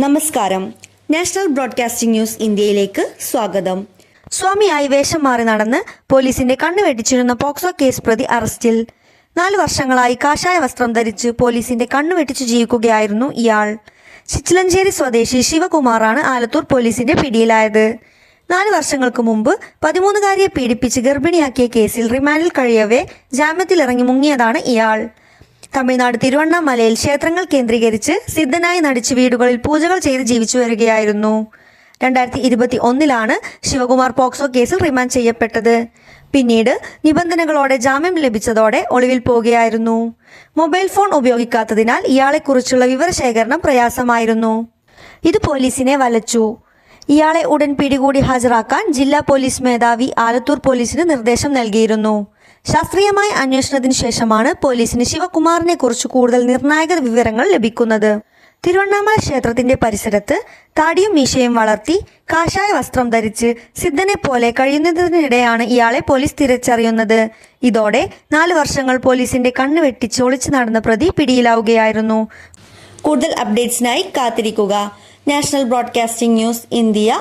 നമസ്കാരം. National broadcasting news ഇന്ത്യയിലേക്ക് സ്വാഗതം. സ്വാമിയായി വേഷം മാറി നടന്ന് പോലീസിന്റെ കണ്ണു വെട്ടിച്ചിരുന്ന പോക്സോ കേസ് പ്രതി അറസ്റ്റിൽ. നാല് വർഷങ്ങളായി കാഷായ വസ്ത്രം ധരിച്ച് പോലീസിന്റെ കണ്ണു വെട്ടിച്ചു ജീവിക്കുകയായിരുന്നു ഇയാൾ. ചിച്ചിലഞ്ചേരി സ്വദേശി ശിവകുമാറാണ് ആലത്തൂർ പോലീസിന്റെ പിടിയിലായത്. നാല് വർഷങ്ങൾക്ക് മുമ്പ് പതിമൂന്നുകാരിയെ പീഡിപ്പിച്ച് ഗർഭിണിയാക്കിയ കേസിൽ റിമാൻഡിൽ കഴിയവേ ജാമ്യത്തിലിറങ്ങി മുങ്ങിയതാണ് ഇയാൾ. തമിഴ്നാട് തിരുവണ്ണാമലയിൽ ക്ഷേത്രങ്ങൾ കേന്ദ്രീകരിച്ച് സിദ്ധനായി നടിച്ച് വീടുകളിൽ പൂജകൾ ചെയ്ത് ജീവിച്ചു വരികയായിരുന്നു. രണ്ടായിരത്തി ഇരുപത്തി ഒന്നിലാണ് ശിവകുമാർ പോക്സോ കേസിൽ റിമാൻഡ് ചെയ്യപ്പെട്ടത്. പിന്നീട് നിബന്ധനകളോടെ ജാമ്യം ലഭിച്ചതോടെ ഒളിവിൽ പോകുകയായിരുന്നു. മൊബൈൽ ഫോൺ ഉപയോഗിക്കാത്തതിനാൽ ഇയാളെക്കുറിച്ചുള്ള വിവരശേഖരണം പ്രയാസമായിരുന്നു. ഇത് പോലീസിനെ വലച്ചു. ഇയാളെ ഉടൻ പിടികൂടി ഹാജരാക്കാൻ ജില്ലാ പോലീസ് മേധാവി ആലത്തൂർ പോലീസിന് നിർദ്ദേശം നൽകിയിരുന്നു. ശാസ്ത്രീയമായ അന്വേഷണത്തിന് ശേഷമാണ് പോലീസിന് ശിവകുമാറിനെ കുറിച്ച് കൂടുതൽ നിർണായക വിവരങ്ങൾ ലഭിക്കുന്നത്. തിരുവണ്ണാമല ക്ഷേത്രത്തിന്റെ പരിസരത്ത് താടിയും മീശയും വളർത്തി കാഷായ വസ്ത്രം ധരിച്ച് സിദ്ധനെ പോലെ കഴിയുന്നതിനിടെയാണ് ഇയാളെ പോലീസ് തിരിച്ചറിയുന്നത്. ഇതോടെ നാല് വർഷങ്ങൾ പോലീസിന്റെ കണ്ണ് വെട്ടിച്ച് ഒളിച്ചു നടന്ന പ്രതി പിടിയിലാവുകയായിരുന്നു. കൂടുതൽ അപ്ഡേറ്റ്സിനായി കാത്തിരിക്കുക. National broadcasting news India.